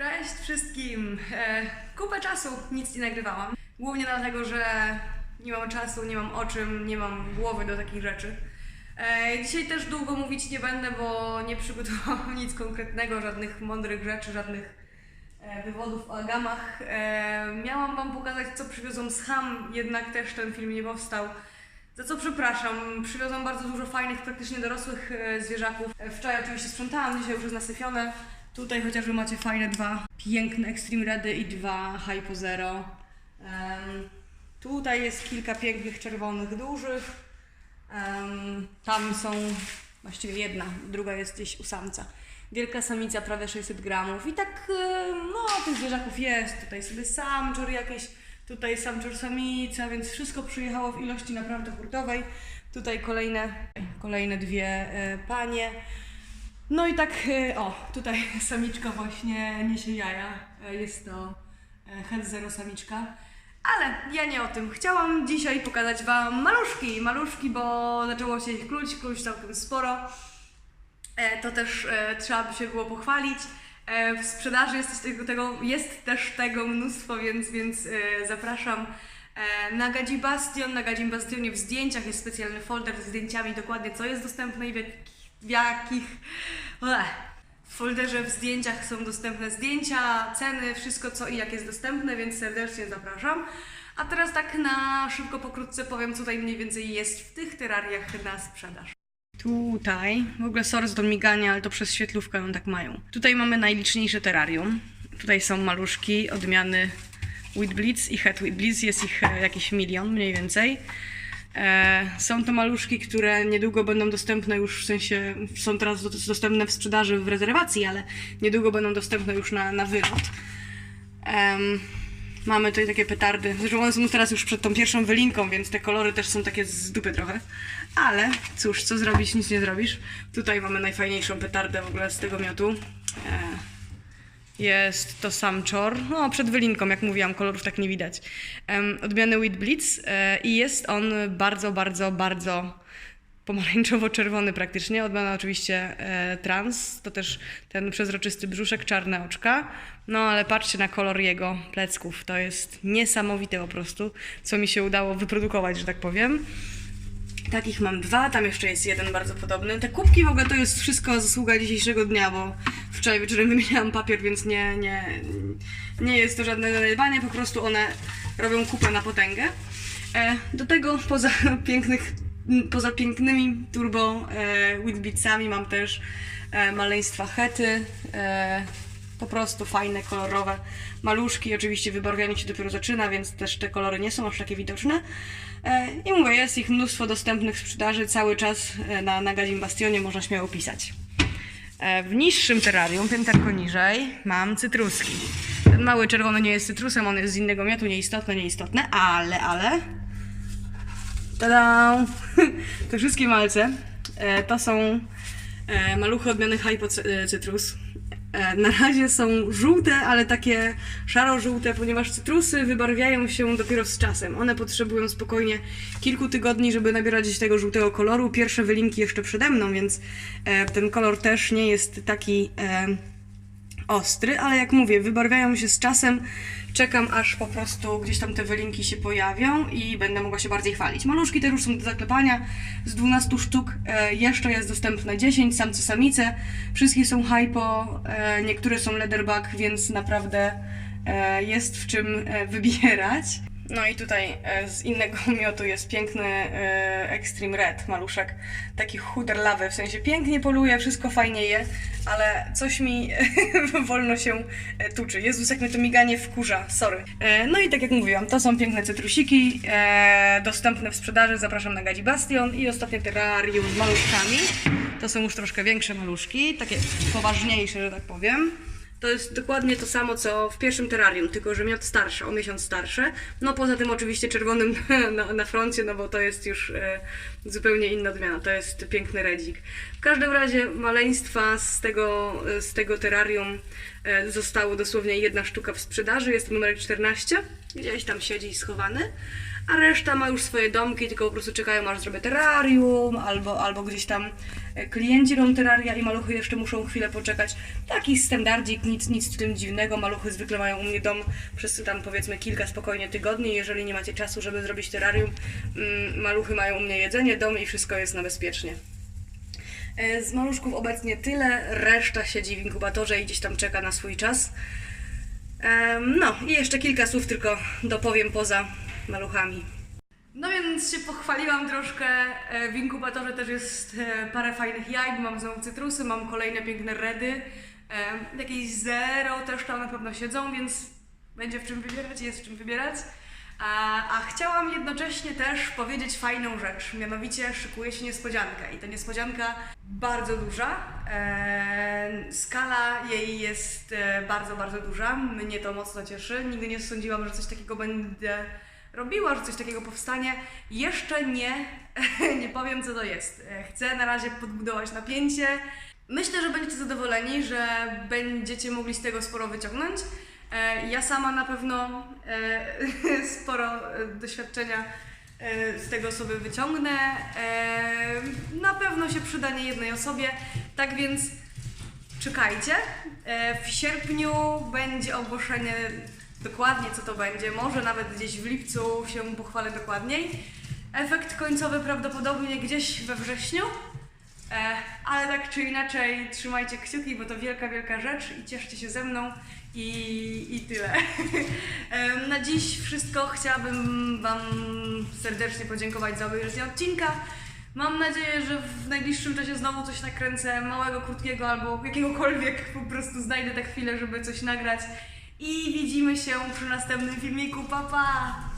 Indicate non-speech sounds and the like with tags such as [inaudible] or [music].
Cześć wszystkim! E, kupę czasu nic nie nagrywałam. Głównie dlatego, że nie mam czasu, nie mam o czym, nie mam głowy do takich rzeczy. E, dzisiaj też długo mówić nie będę, bo nie przygotowałam [laughs] nic konkretnego, żadnych mądrych rzeczy, żadnych e, wywodów o agamach. E, miałam Wam pokazać, co przywiozłam z Ham, jednak też ten film nie powstał. Za co przepraszam, przywiozłam bardzo dużo fajnych, praktycznie dorosłych zwierzaków. Wczoraj oczywiście sprzątałam, dzisiaj już jest nasyfione. Tutaj chociażby macie fajne dwa piękne Extreme Redy i dwa Hypo Zero. Em, tutaj jest kilka pięknych czerwonych dużych. Em, tam są właściwie jedna, druga jest gdzieś u samca. Wielka samica, prawie 600 gramów. I tak, e, no, tych zwierzaków jest. Tutaj sobie samczur jakieś, tutaj samczur samica, więc wszystko przyjechało w ilości naprawdę hurtowej. Tutaj kolejne, kolejne dwie e, panie. No i tak, e, o, tutaj [laughs] samiczka właśnie niesie jaja. E, Jest to e, Het Zero samiczka. Ale ja nie o tym. Chciałam dzisiaj pokazać Wam maluszki. Maluszki, bo zaczęło się ich kluć, kluć całkiem sporo. To też trzeba by się było pochwalić. W sprzedaży jest, tego, tego, jest też tego mnóstwo, więc, więc zapraszam na Gadzi Bastion. Na Gadzi Bastionie w zdjęciach jest specjalny folder z zdjęciami dokładnie co jest dostępne i w jakich, w jakich Ech. w folderze w zdjęciach są dostępne zdjęcia, ceny, wszystko co i jak jest dostępne, więc serdecznie zapraszam. A teraz tak na szybko, pokrótce powiem, co tutaj mniej więcej jest w tych terrariach na sprzedaż. Tutaj, w ogóle sorry za to miganie, ale to przez świetlówkę ją tak mają. Tutaj mamy najliczniejsze terrarium. Tutaj są maluszki odmiany Whitblitz i Het Whitblitz, jest ich e, jakiś milion mniej więcej. E, są to maluszki, które niedługo będą dostępne już, w sensie są teraz do- dostępne w sprzedaży w rezerwacji, ale niedługo będą dostępne już na, na wylot. Em, mamy tutaj takie petardy. Zresztą one są teraz już przed tą pierwszą wylinką, więc te kolory też są takie z dupy trochę. Ale cóż, co zrobić, nic nie zrobisz. Tutaj mamy najfajniejszą petardę w ogóle z tego miotu. E, jest to samczor, no przed wylinką, jak mówiłam, kolorów tak nie widać. Odmiany Wheat Blitz e, i jest on bardzo, bardzo, bardzo pomarańczowo-czerwony praktycznie. Odmiana oczywiście e, trans, to też ten przezroczysty brzuszek, czarne oczka. No ale patrzcie na kolor jego plecków, to jest niesamowite po prostu, co mi się udało wyprodukować, że tak powiem. Takich mam dwa, tam jeszcze jest jeden bardzo podobny. Te kubki w ogóle to jest wszystko zasługa dzisiejszego dnia, bo wczoraj wieczorem wymieniałam papier, więc nie, nie, nie jest to żadne zaniedbanie, po prostu one robią kupę na potęgę. E, do tego poza [laughs] pięknych, poza pięknymi turbo e, mam też e, maleństwa hety, e, po prostu fajne, kolorowe maluszki. Oczywiście wybarwianie się dopiero zaczyna, więc też te kolory nie są aż takie widoczne. E, I mówię, jest ich mnóstwo dostępnych w sprzedaży cały czas e, na, Gadzim Bastionie, można śmiało pisać. E, W niższym terrarium, pięterko niżej, mam cytruski. Ten mały czerwony nie jest cytrusem, on jest z innego miotu, nieistotne, nieistotne, ale, ale... Tada! [laughs] Te wszystkie malce to są maluchy odmiany Hypo E, Na razie są żółte, ale takie szaro-żółte, ponieważ cytrusy wybarwiają się dopiero z czasem. One potrzebują spokojnie kilku tygodni, żeby nabierać tego żółtego koloru. Pierwsze wylinki jeszcze przede mną, więc e, ten kolor też nie jest taki e, ostry, ale jak mówię, wybarwiają się z czasem. Czekam aż po prostu gdzieś tam te wylinki się pojawią i będę mogła się bardziej chwalić. Maluszki też już są do zaklepania. Z 12 sztuk e, jeszcze jest dostępne 10, samce, samice. Wszystkie są hypo, e, niektóre są leatherback, więc naprawdę e, jest w czym e, wybierać. No i tutaj e, z innego [laughs] miotu jest piękny e, Extreme Red maluszek. Taki chuderlawy, w sensie pięknie poluje, wszystko fajnie je, ale coś mi [laughs] wolno się e, tuczy. Jezus, jak mnie to miganie wkurza, sorry. No i tak jak mówiłam, to są piękne cytrusiki, dostępne w sprzedaży, zapraszam na Gadzi Bastion i ostatnie terrarium z maluszkami. To są już troszkę większe maluszki, takie poważniejsze, że tak powiem. To jest dokładnie to samo, co w pierwszym terrarium, tylko że miot starsze, o miesiąc starsze. No poza tym oczywiście czerwonym [laughs] na, na froncie, no bo to jest już e, zupełnie inna odmiana. To jest piękny redzik. W każdym razie maleństwa z tego, z tego terrarium e, zostało dosłownie jedna sztuka w sprzedaży. Jest numer 14. Gdzieś tam siedzi schowany. A reszta ma już swoje domki, tylko po prostu czekają aż zrobię terrarium, albo, albo gdzieś tam e, klienci robią terraria i maluchy jeszcze muszą chwilę poczekać. Taki standardzik, nic, nic w tym dziwnego. Maluchy zwykle mają u mnie dom przez tam powiedzmy kilka spokojnie tygodni. Jeżeli nie macie czasu, żeby zrobić terrarium, mm, maluchy mają u mnie jedzenie, dom i wszystko jest na bezpiecznie. E, Z maluszków obecnie tyle, reszta siedzi w inkubatorze i gdzieś tam czeka na swój czas. No i jeszcze kilka słów tylko dopowiem poza maluchami. No więc się pochwaliłam troszkę. E, W inkubatorze też jest e, parę fajnych jaj, mam znowu cytrusy, mam kolejne piękne redy. E, Jakieś zero też tam na pewno siedzą, więc będzie w czym wybierać, jest w czym wybierać. A, a chciałam jednocześnie też powiedzieć fajną rzecz, mianowicie szykuje się niespodzianka i ta niespodzianka bardzo duża. Skala jej jest bardzo, bardzo duża. Mnie to mocno cieszy. Nigdy nie sądziłam, że coś takiego będę robiła, że coś takiego powstanie. Jeszcze nie, [laughs] nie powiem co to jest. Chcę na razie podbudować napięcie. Myślę, że będziecie zadowoleni, że będziecie mogli z tego sporo wyciągnąć. E, Ja sama na pewno e, [laughs] sporo e, doświadczenia z tego sobie wyciągnę. Na pewno się przyda nie jednej osobie, tak więc czekajcie. W sierpniu będzie ogłoszenie dokładnie co to będzie, może nawet gdzieś w lipcu się pochwalę dokładniej. Efekt końcowy prawdopodobnie gdzieś we wrześniu. E, ale tak czy inaczej, trzymajcie kciuki, bo to wielka, wielka rzecz i cieszcie się ze mną i, i tyle. [laughs] Na dziś wszystko. Chciałabym Wam serdecznie podziękować za obejrzenie odcinka. Mam nadzieję, że w najbliższym czasie znowu coś nakręcę małego, krótkiego albo jakiegokolwiek. Po prostu znajdę tę chwilę, żeby coś nagrać. I widzimy się przy następnym filmiku. Pa, pa!